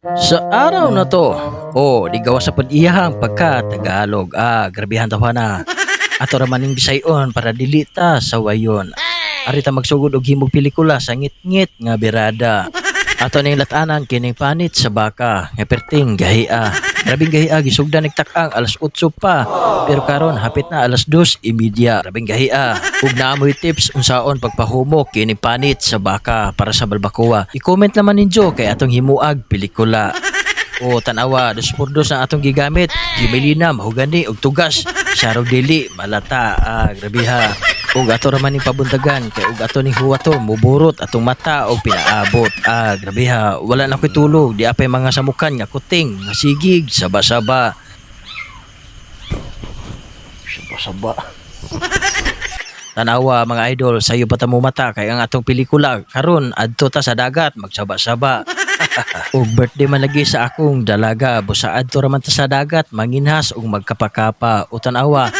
Sa araw na to, oh, di gawa sa pag-iyahang pagka Tagalog. Ah, grabihan tawa na. Ato ramaning bisayon para dilita sa wayon. Arita magsugod og himog pelikula sa ngit-ngit nga birada. Ato ning latanan kining panit sa baka, nga perting gahia. Grabing gahia gisugdan nagtakang alas 8 pa. Pero karon hapit na alas 2:30. Grabing gahia. Ug naamoy tips unsaon pagpahumok kining panit sa baka para sa balbakoa. I-comment naman ninyo kay atong himuag pelikula. O tanawa, dos por dos ang atong gigamit. Gimelina, mahugani, og tugas. Sarog dili, malata. Ah, grabe ha. Ug ato raman ning pabuntagan kay ug ato ning huwato muburot atong mata og pinaabot. Ah, grabe ha. Wala na ko'y tulog. Di apay mga samukan nga kuting, nga sigig, saba-saba. Saba-saba. Tanawa mga idol, sayo pa ta mo mata kay ang atong pelikula karon adto ta sa dagat magsaba-saba. ug birthday man lagi sa akong dalaga busaad to raman ta sa dagat manginhas ug magkapakapa o tanawa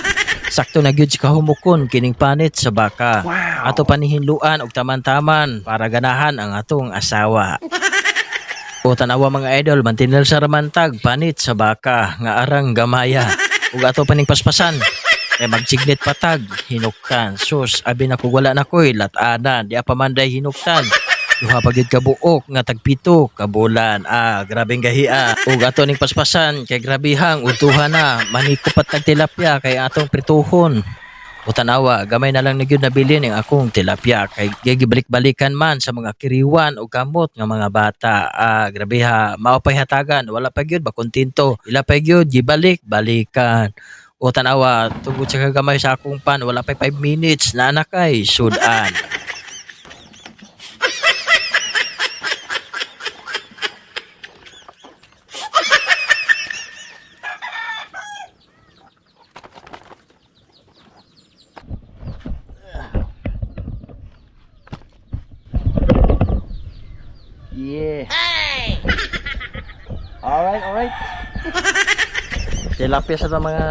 sakto na gyud si kahumukon kining panit sa baka. Ato panihinluan og taman-taman para ganahan ang atong asawa. O tanawa mga idol mantinel sa ramantag panit sa baka nga arang gamaya. Ug ato paning paspasan. Kay magsignit patag hinuktan. Sus abi na kung wala na koy latana di pa manday hinuktan Duha ka buok nga tagpito ka bulan. Ah, grabeng gahia. Ug ato ning paspasan kay grabihang utuhan na manikupat tag tilapia kay atong prituhon. O tanawa, gamay na lang na gyud nabili ning akong tilapia kay gigibalik-balikan man sa mga kiriwan o kamot nga mga bata. Ah, grabe ha, mao pay hatagan, wala pa gyud ba kontento. Ila pa gyud gibalik-balikan. O tanawa, tungod sa kagamay sa akong pan, wala pa 5 minutes na anak ay sudan. Yeah. Alright, alright. Tilapia sa mga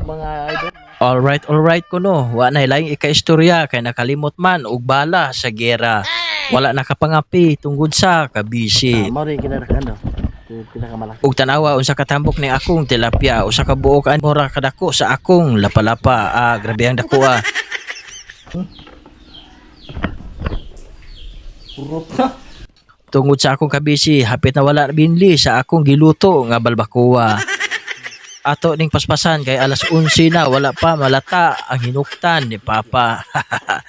mga idol. Alright, alright ko no. Wa na laing ika-istorya kay nakalimot man og bala sa gera. Wala nakapangapi tungod sa kabisi. Mao rin kinarakan do. Pinakamalaki. ug tanawa unsa katambok ni akong tilapia usa ka buok an mura kadako sa akong lapalapa ah grabe ang dako ah Purot na. Tungod sa akong kabisi hapit na wala binli sa akong giluto nga balbacoa ato ning paspasan kay alas 11 na wala pa malata ang hinuktan ni papa.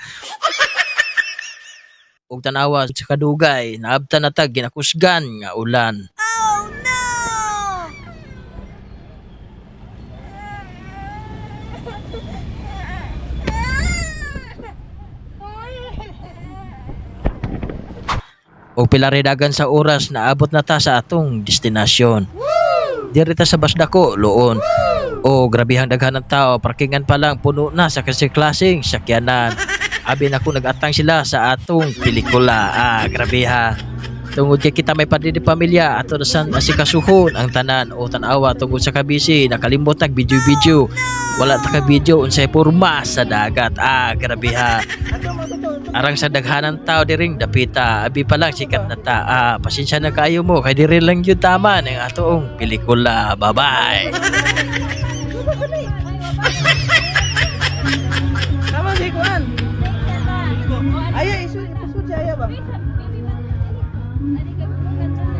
Ug tanawa sa kadugay naabtan na tag ginakusgan nga ulan o pilaridagan sa oras na abot na ta sa atong destinasyon. Diri ta sa Basdako, Loon. O grabihang daghan ng tao, parkingan pa lang puno na sa kasi klaseng sakyanan. Abi na ko nagatang sila sa atong pelikula. Ah, grabe ha. Tungod kay kita may padidi pamilya ato na san asikasuhon ang tanan o tanawa tungod sa kabisi nakalimot nag video-video wala ta ka video unsay porma sa dagat ah grabe ha Arang sa daghanan tao diring dapita, abi pa lang sikat na ta. Ah, pasensya na kayo mo, kay diri lang yun tama ng atong pelikula. Si Kuan. Ayo isu isu jaya ba? Tadi, kamu.